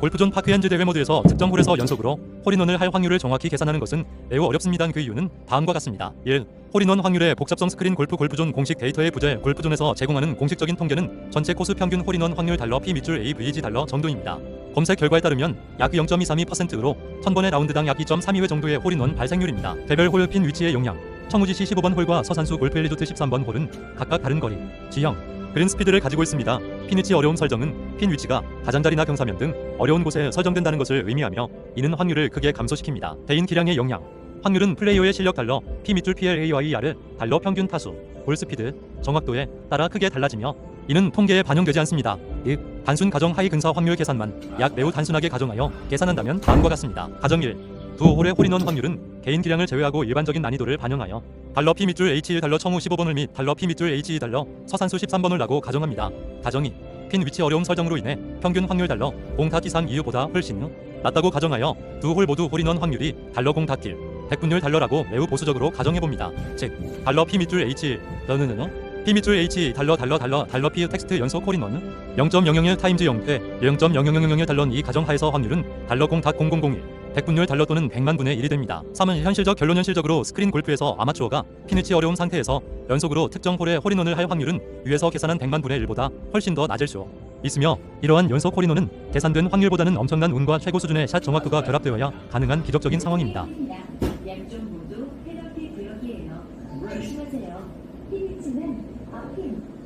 골프존 파크엔즈 대회 모드에서 특정 홀에서 연속으로 홀인원을 할 확률을 정확히 계산하는 것은 매우 어렵습니다. 그 이유는 다음과 같습니다. 1. 홀인원 확률의 복잡성 스크린 골프 골프존 공식 데이터의 부재 골프존에서 제공하는 공식적인 통계는 전체 코스 평균 홀인원 확률 달러 P 밑줄 AVG 달러 정도입니다. 검색 결과에 따르면 약 0.232%로 1000번의 라운드당 약 2.32회 정도의 홀인원 발생률입니다. 개별 홀 핀 위치의 용량 청우지시 15번 홀과 서산수 골프 엘리조트 13번 홀은 각각 다른 거리, 지형, 그린 스피드를 가지고 있습니다. 핀 위치 어려움 설정은 핀 위치가 가장자리나 경사면 등 어려운 곳에 설정된다는 것을 의미하며 이는 확률을 크게 감소시킵니다. 대인 기량의 영향 확률은 플레이어의 실력 달러, P 밑줄 PLAYR 달러 평균 타수, 볼 스피드, 정확도에 따라 크게 달라지며 이는 통계에 반영되지 않습니다. 즉, 단순 가정 하위 근사 확률 계산만 약 매우 단순하게 가정하여 계산한다면 다음과 같습니다. 가정 1. 두 홀의 홀인원 확률은 개인 기량을 제외하고 일반적인 난이도를 반영하여 달러 P 밑줄 H1 달러 청우 15번을 및 달러 P 밑줄 H2 달러 서산수 13번을 라고 가정합니다. 가정 2. 핀 위치 어려움 설정으로 인해 평균 확률 달러 공타 기상 이유보다 훨씬 낮다고 가정하여 두 홀 모두 홀인원 확률이 달러 공타길 100분율 달러라고 매우 보수적으로 가정해봅니다. 즉 달러 P 밑줄 H 너는 P 밑줄 H 달러 달러 달러 달러 P 텍스트 연속 홀인원 0.001 타임즈 0회 0.00001 달러는 이 가정하에서 확률은 달러 공탁 0001 100분율 달러 또는 100만 분의 1이 됩니다. 3은 현실적 결론 현실적으로 스크린 골프에서 아마추어가 피니치 어려움 상태에서 연속으로 특정 홀에 홀인원을 할 확률은 위에서 계산한 100만 분의 1보다 훨씬 더 낮을 수 있으며 이러한 연속 홀인원은 계산된 확률보다는 엄청난 운과 최고 수준의 샷 정확도가 결합되어야 가능한 기적적인 상황입니다. 양쪽 모두 페널티 구역이에요. 조심하세요. 핀 위치는 앞핀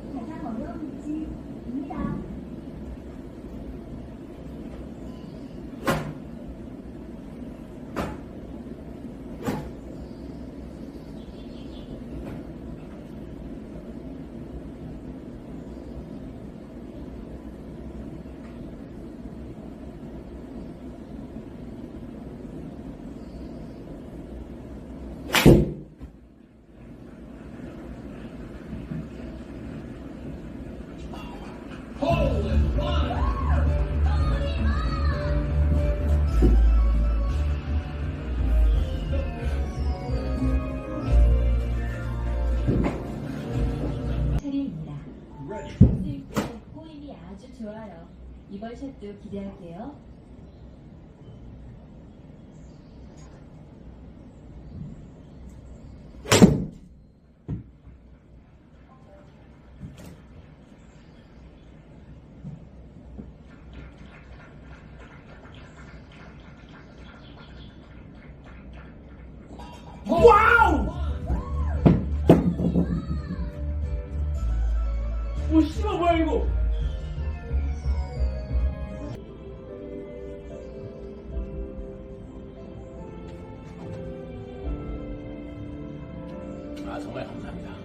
좋아요. 이번 샷도 기대할게요. 와우! 정말 감사합니다.